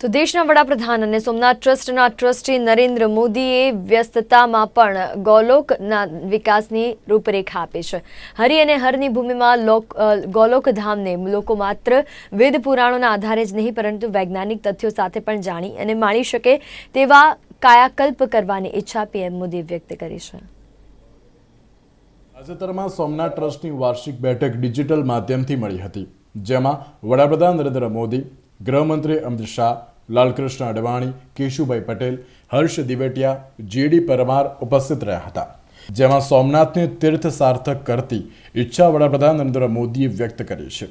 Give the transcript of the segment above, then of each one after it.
તો દેશના વડાપ્રધાન અને સોમનાથ ટ્રસ્ટના ટ્રસ્ટી નરેન્દ્ર મોદીએ વ્યસ્તતામાં પણ ગોલોકના વિકાસની રૂપરેખા આપી છે. હરિ અને હરની ભૂમિમાં લોક ધામને લોકો માત્ર વેદ પુરાણોના આધારે જ નહીં, પરંતુ વૈજ્ઞાનિક તથ્યો સાથે પણ જાણી અને માણી શકે તેવા કાયાકલ્પ કરવાની ઈચ્છા પીએમ મોદીએ વ્યક્ત કરી છે. તાજેતરમાં સોમનાથ ટ્રસ્ટની વાર્ષિક બેઠક ડિજિટલ માધ્યમથી મળી હતી, જેમાં વડાપ્રધાન નરેન્દ્ર મોદી ગૃહમંત્રી અમિત શાહ, લાલકૃષ્ણ અડવાણી, કેશુભાઈ પટેલ, હર્ષ દિવેટિયા, જીડી પરમાર ઉપસ્થિત રહ્યા હતા. જેમાં સોમનાથને તીર્થ સાર્થક કરતી ઈચ્છા વડાપ્રધાન નરેન્દ્ર મોદીએ વ્યક્ત કરી છે.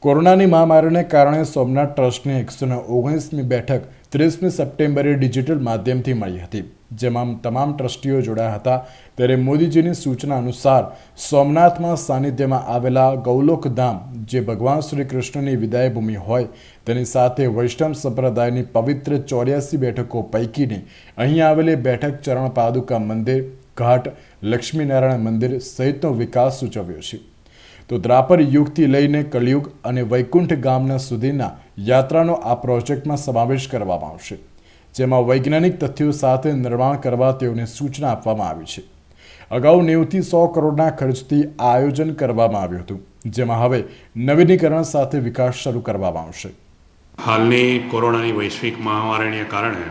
કોરોનાની મહામારીને કારણે સોમનાથ ટ્રસ્ટની એકસો ઓગણીસમી બેઠક ત્રીસમી સપ્ટેમ્બરે ડિજિટલ માધ્યમથી મળી હતી. જેમાં તમામ ટ્રસ્ટીઓ જોડાયા હતા. ત્યારે મોદીજીની સૂચના અનુસાર સોમનાથમાં સાનિધ્યમાં આવેલા ગૌલોક ધામ જે ભગવાન શ્રી કૃષ્ણની વિદાય ભૂમિ હોય, તેની સાથે વૈષ્ણવ સંપ્રદાયની પવિત્ર ચોર્યાસી બેઠકો પૈકીની અહીં આવેલી બેઠક ચરણ પાદુકા મંદિર, ઘાટ, લક્ષ્મીનારાયણ મંદિર સહિતનો વિકાસ સૂચવ્યો છે. તો દ્રાપર યુગથી લઈને કલયુગ અને વૈકુંઠ ગામના સુધીના યાત્રાનો આ પ્રોજેક્ટમાં સમાવેશ કરવામાં આવશે, જેમાં વૈજ્ઞાનિક તથ્યો સાથે નિર્માણ કરવા તેઓને સૂચના આપવામાં આવી છે. અગાઉ નેવથી સો કરોડના ખર્ચથી આયોજન કરવામાં આવ્યું હતું, જેમાં હવે નવીનીકરણ સાથે વિકાસ શરૂ કરવામાં આવશે. હાલની કોરોનાની વૈશ્વિક મહામારીને કારણે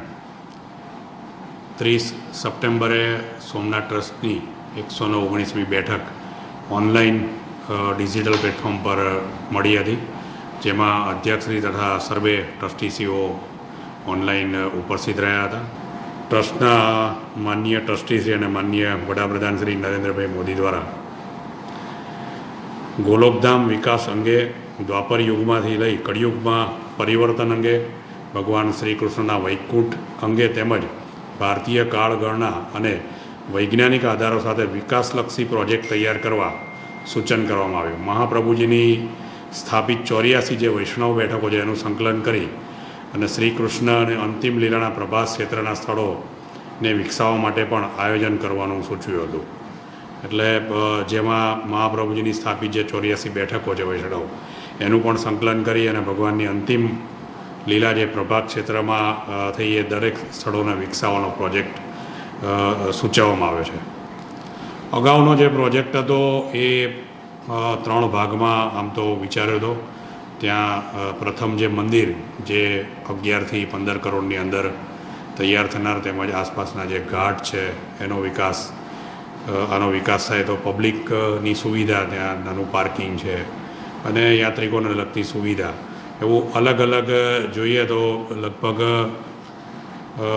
ત્રીસ સપ્ટેમ્બરે સોમનાથ ટ્રસ્ટની એકસો ને ઓગણીસમી બેઠક ઓનલાઈન ડિજિટલ પ્લેટફોર્મ પર મળી હતી, જેમાં અધ્યક્ષશ્રી તથા સર્વે ટ્રસ્ટીસીઓ ઓનલાઈન ઉપસ્થિત રહ્યા હતા. ટ્રસ્ટના માનનીય ટ્રસ્ટીશ્રી અને માનનીય વડાપ્રધાન શ્રી નરેન્દ્રભાઈ મોદી દ્વારા ગોલોકધામ વિકાસ અંગે દ્વાપર યુગમાંથી લઈ કળિયુગમાં પરિવર્તન અંગે ભગવાન શ્રી કૃષ્ણના વૈકુંઠ અંગે તેમજ ભારતીય કાળગણના અને વૈજ્ઞાનિક આધારો સાથે વિકાસલક્ષી પ્રોજેક્ટ તૈયાર કરવા સૂચન કરવામાં આવ્યું. મહાપ્રભુજીની સ્થાપિત ચોર્યાસી જે વૈષ્ણવ બેઠકો છે, એનું સંકલન કરી અને શ્રી કૃષ્ણ અને અંતિમ લીલાના પ્રભાસ ક્ષેત્રના સ્થળોને વિકસાવવા માટે પણ આયોજન કરવાનું સૂચવ્યું હતું. એટલે જેમાં મહાપ્રભુજીની સ્થાપિત જે ચોર્યાસી બેઠકો છે વૈષ્ણવ, એનું પણ સંકલન કરી અને ભગવાનની અંતિમ લીલા જે પ્રભાત ક્ષેત્રમાં થઈ એ દરેક સ્થળોને વિકસાવવાનો પ્રોજેક્ટ સૂચવવામાં આવ્યો છે. અગાઉનો જે પ્રોજેક્ટ હતો એ ત્રણ ભાગમાં આમ તો વિચાર્યો હતો. ત્યાં પ્રથમ જે મંદિર, જે અગિયારથી પંદર કરોડની અંદર તૈયાર થનાર તેમજ આસપાસના જે ઘાટ છે, એનો વિકાસ આનો વિકાસ થાય તો પબ્લિકની સુવિધા ત્યાં નાનું પાર્કિંગ છે અને યાત્રિકોને લગતી સુવિધા. એવું અલગ અલગ જોઈએ તો લગભગ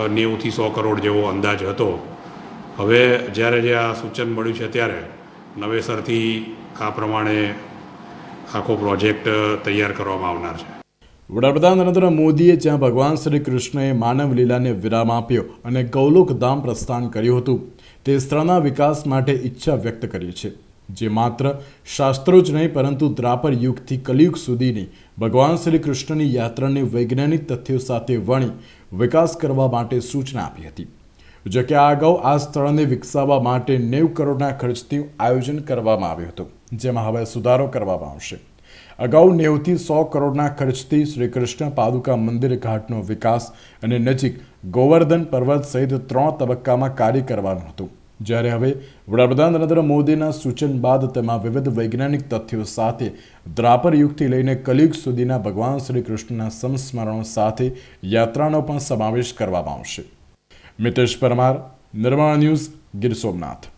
નેવુંથી સો કરોડ જેવો અંદાજ હતો. હવે જ્યારે જે આ સૂચન મળ્યું છે ત્યારે નવેસરથી આ પ્રમાણે આખો પ્રોજેક્ટ તૈયાર કરવામાં આવનાર છે. વડાપ્રધાન નરેન્દ્ર મોદીએ જ્યાં ભગવાન શ્રી કૃષ્ણએ માનવ લીલાને વિરામ આપ્યો અને ગૌલોક ધામ પ્રસ્થાન કર્યું હતું, તે સ્થળના વિકાસ માટે ઈચ્છા વ્યક્ત કરી છે. જે માત્ર શાસ્ત્રો જ નહીં, પરંતુ દ્રાપર યુગથી કલયુગ સુધીની ભગવાન શ્રી કૃષ્ણની યાત્રાને વૈજ્ઞાનિક તથ્યો સાથે વણી વિકાસ કરવા માટે સૂચના આપી હતી. જો કે આ અગાઉ આ સ્થળને વિકસાવવા માટે નેવ કરોડના ખર્ચથી આયોજન કરવામાં આવ્યું હતું. જેમાં હવે સુધારો કરવામાં આવશે. અગાઉ નેવથી સો કરોડના ખર્ચથી શ્રીકૃષ્ણ પાદુકા મંદિર ઘાટનો વિકાસ અને નજીક ગોવર્ધન પર્વત સહિત ત્રણ તબક્કામાં કાર્ય કરવાનું હતું. જ્યારે હવે વડાપ્રધાન નરેન્દ્ર મોદીના સૂચન બાદ તેમાં વિવિધ વૈજ્ઞાનિક તથ્યો સાથે દ્રાપર યુગથી લઈને કલયુગ સુધીના ભગવાન શ્રી કૃષ્ણના સંસ્મરણો સાથે યાત્રાનો પણ સમાવેશ કરવામાં આવશે. મિતેશ પરમાર, નિર્માણ ન્યૂઝ ગીર સોમનાથ.